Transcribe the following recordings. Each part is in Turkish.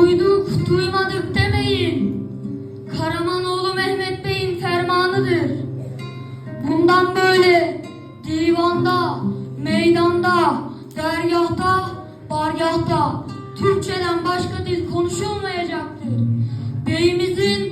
Duyduk, duymadık demeyin. Karamanoğlu Mehmet Bey'in fermanıdır. Bundan böyle divanda, meydanda, dergahta, bargahta Türkçeden başka dil konuşulmayacaktır. Beyimizin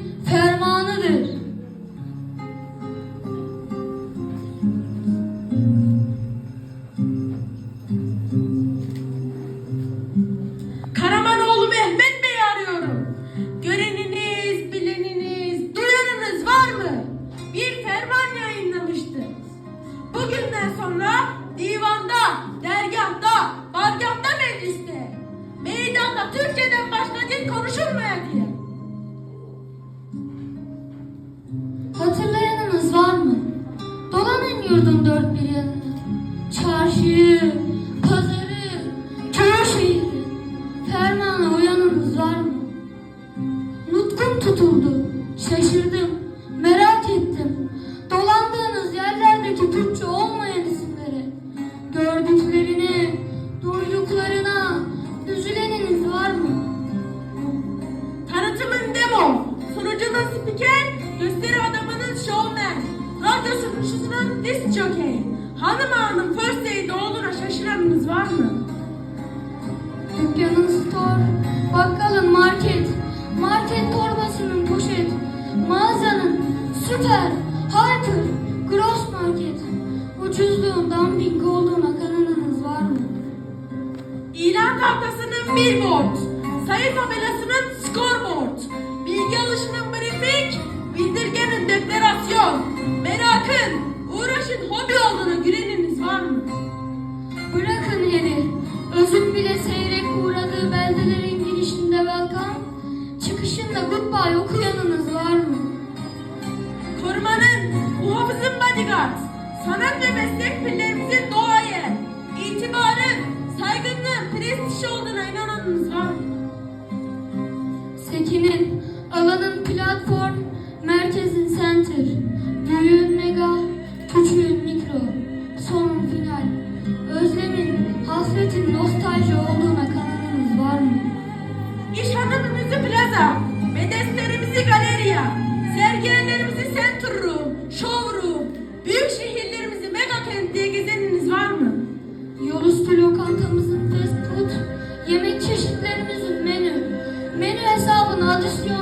Tutuldu. Şaşırdım. Merak ettim. Dolandığınız yerlerdeki Türkçe olmayan isimlere. Gördüklerine, duyduklarına üzüleniniz var mı? Tanıtımın demo, sunucunun spiker, gösteri adamının showman, radyo sunucusunun disc jockey, hanım ağanın first aid olduğuna şaşıranınız var mı? Dükkanın store, bakkalın market, market poşet, mağazanın süper, hyper, gross market, ucuzluğun dumping olduğuna kanınız var mı? İlan tahtasının billboard, sayı tabelasının scoreboard, bilgi alışının briefing, bildirgenin deklarasyon, merakın, uğraşın hobi olduğuna güveniniz var mı? Bırakın yeri, özüm bile seyrek uğradığı beldelerin girişinde welcome, çıkışında goodbye bodyguard, sanat ve meslek pillerimizin doğaya, itibarın, saygınlığın prestij olduğuna inananınız var mı? Sekin'in, alanın platform, merkezin center, büyüğün mega, küçüğün mikro, sonun final, özlemin, hasretin nostalji olduğuna kananınız var mı? İş hanımımızı plaza, galeriya,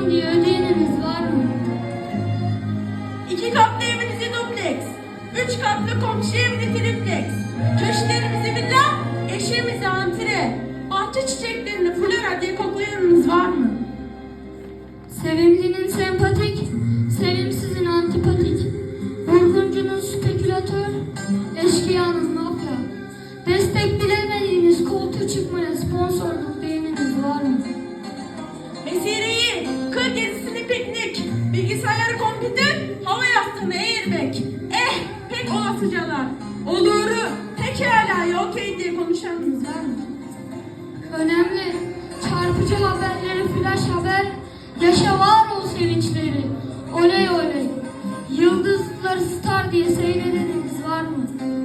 adisyon diye ödeyeniniz var mı? İki katlı evinizi dubleks, üç katlı komşu evini triplex, köşklerimizi villa, eşeğimizi antre, bahçe çiçeklerini flora diye koklayanınız var mı? Sevimlinin sempatik, sevimsizin antipatik, vurguncunun spekülatör, eşkıyanın mafya, destek bilemediğiniz koltuğu çıkmaya sponsorluk değininiz var mı? Mesireyi, kır gezisini piknik, bilgisayarı kompütür, hava yastığını airbag. Eh pek olasıcalar. Oluru pekala ya okey diye konuşanınız var mı? Önemli, çarpıcı haberleri flash haber, yaşa var ol sevinçleri, oley oley. Yıldızlar star diye seyredeniniz var mı?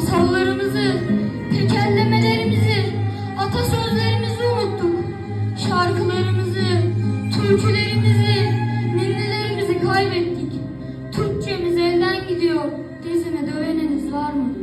Masallarımızı, tekerlemelerimizi, atasözlerimizi unuttuk. Şarkılarımızı, türkülerimizi, ninnilerimizi kaybettik. Türkçemiz elden gidiyor. Dizine döveniniz var mı?